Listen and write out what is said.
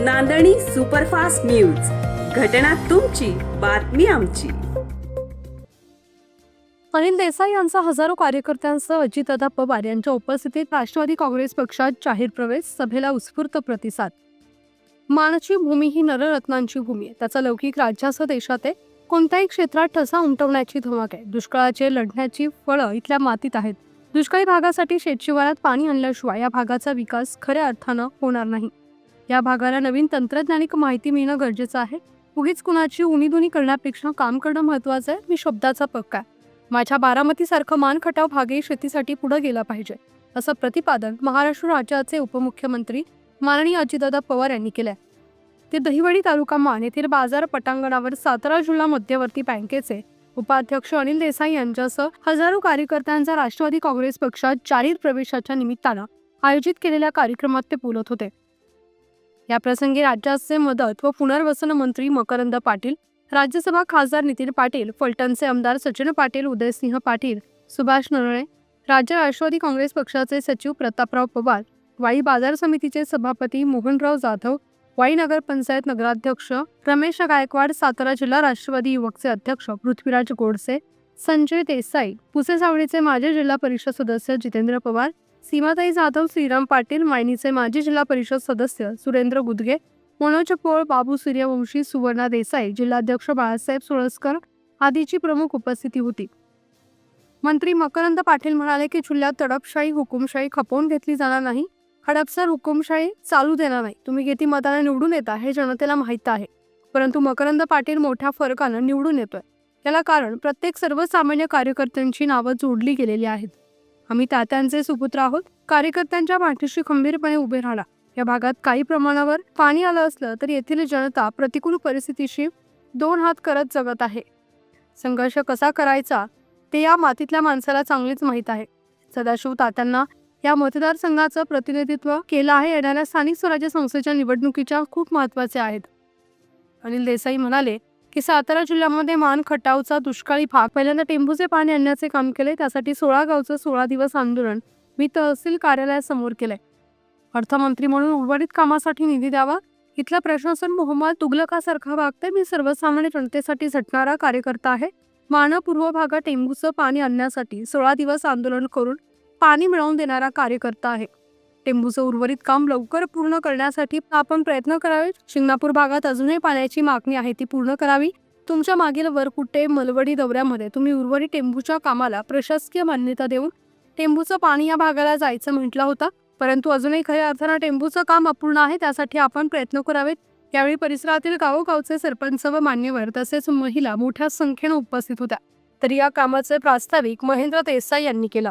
नांदणी superfast news. घटना तुमची बातमी आमची. अनिल देसाई यांचा हजारो कार्यकर्त्यांसह अजितदादा पवार यांच्या उपस्थितीत राष्ट्रवादी काँग्रेस पक्षात जाहीर प्रवेश सभेला उत्स्फूर्त प्रतिसाद. मानाची भूमी ही नररत्नांची भूमी आहे. त्याचा लौकिक राज्यासह देशात आहे. कोणत्याही क्षेत्रात ठसा उमटवण्याची धमक आहे. दुष्काळाचे लढण्याची फळं इथल्या मातीत आहेत. दुष्काळी भागासाठी शेतशिवारात पाणी आणल्याशिवाय या भागाचा विकास खऱ्या अर्थानं होणार नाही. या भागाला नवीन तंत्रज्ञानिक माहिती मिळणं गरजेचं आहे. उगीच कुणाची उणीदुनी करण्यापेक्षा काम करणं महत्वाचं आहे. मी शब्दाचा पक्का आहे. माझ्या बारामतीसारखं मानखटाव भागही शेतीसाठी पुढे गेला पाहिजे असं प्रतिपादन महाराष्ट्र राज्याचे उपमुख्यमंत्री माननीय अजितदादा पवार यांनी केलंय. ते दहिवडी तालुका मान येथील बाजार पटांगणावर सातारा जिल्हा मध्यवर्ती बँकेचे उपाध्यक्ष अनिल देसाई यांच्यासह हजारो कार्यकर्त्यांचा राष्ट्रवादी काँग्रेस पक्षात जाहीर प्रवेशाच्या निमित्तानं आयोजित केलेल्या कार्यक्रमात ते बोलत होते. याप्रसंगी राज्याचे मदत व पुनर्वसन मंत्री मकरंद पाटील राज्यसभा खासदार नितीन पाटील फलटणचे आमदार सचिन पाटील उदयसिंह पाटील सुभाष नरळे राज्य राष्ट्रवादी काँग्रेस पक्षाचे सचिव प्रतापराव पवार वाई बाजार समितीचे सभापती मोहनराव जाधव वाई नगरपंचायत नगराध्यक्ष रमेश गायकवाड सातारा जिल्हा राष्ट्रवादी युवकचे अध्यक्ष पृथ्वीराज गोडसे संजय देसाई पुसे सावळीचे माजी जिल्हा परिषद सदस्य जितेंद्र पवार सीमाताई जाधव श्रीराम पाटील मायनीचे माजी जिल्हा परिषद सदस्य सुरेंद्र गुदगे मनोज पोळ बाबू सूर्यवंशी सुवर्णा देसाई जिल्हाध्यक्ष बाळासाहेब सुळसकर आदीची प्रमुख उपस्थिती होती. मंत्री मकरंद पाटील म्हणाले की जिल्ह्यात तडपशाही हुकुमशाही खपवून घेतली जाणार नाही. हडपसर हुकुमशाही चालू देणार नाही. तुम्ही किती मताने निवडून येता हे जनतेला माहीत आहे. परंतु मकरंद पाटील मोठ्या फरकानं निवडून येतोय. याला कारण प्रत्येक सर्वसामान्य कार्यकर्त्यांची नावं जोडली गेलेली आहेत. आम्ही तात्यांचे सुपुत्र आहोत. कार्यकर्त्यांच्या पाठीशी खंबीरपणे उभे राहणार. या भागात काही प्रमाणावर पाणी आलं असलं तरी येथील जनता प्रतिकूल परिस्थितीशी दोन हात करत जगत आहे. संघर्ष कसा करायचा ते या मातीतल्या माणसाला चांगलीच माहीत आहे. सदाशिव तात्यांना या मतदारसंघाचं प्रतिनिधित्व केलं आहे येणाऱ्या स्थानिक स्वराज्य संस्थेच्या निवडणुकीच्या खूप महत्त्वाचे आहेत. अनिल देसाई म्हणाले की सातारा जिल्ह्यामध्ये मान खटावचा दुष्काळी भाग. पहिल्यांदा टेंभूचे पाणी आणण्याचे काम केले त्यासाठी सोळा गावचं सोळा दिवस आंदोलन मी तहसील कार्यालयासमोर केलंय. अर्थमंत्री म्हणून उर्वरित कामासाठी निधी द्यावा इथला प्रशासन मोहम्मद तुगलकासारखा वागते मी सर्वसामान्य जनतेसाठी झटणारा कार्यकर्ता आहे. मान पूर्व भागात टेंबूचं पाणी आणण्यासाठी सोळा दिवस आंदोलन करून पाणी मिळवून देणारा कार्यकर्ता आहे. टेंबूचं उर्वरित काम लवकर पूर्ण करण्यासाठी आपण प्रयत्न करावे शिंगणापूर भागात अजूनही पाण्याची मागणी आहे ती पूर्ण करावी. तुमच्या मागील वरकुटे मलवडी दौऱ्यामध्ये तुम्ही उर्वरित टेंबूच्या कामाला प्रशासकीय मान्यता देऊन टेंबूचं पाणी या भागाला जायचं म्हटलं होतं परंतु अजूनही खऱ्या अर्थानं टेंबूचं काम अपूर्ण आहे त्यासाठी आपण प्रयत्न करावेत. यावेळी परिसरातील गावोगावचे सरपंच व मान्यवर तसेच महिला मोठ्या संख्येनं उपस्थित होत्या. तर या कामाचे प्रास्ताविक महेंद्र देसाई यांनी केलं.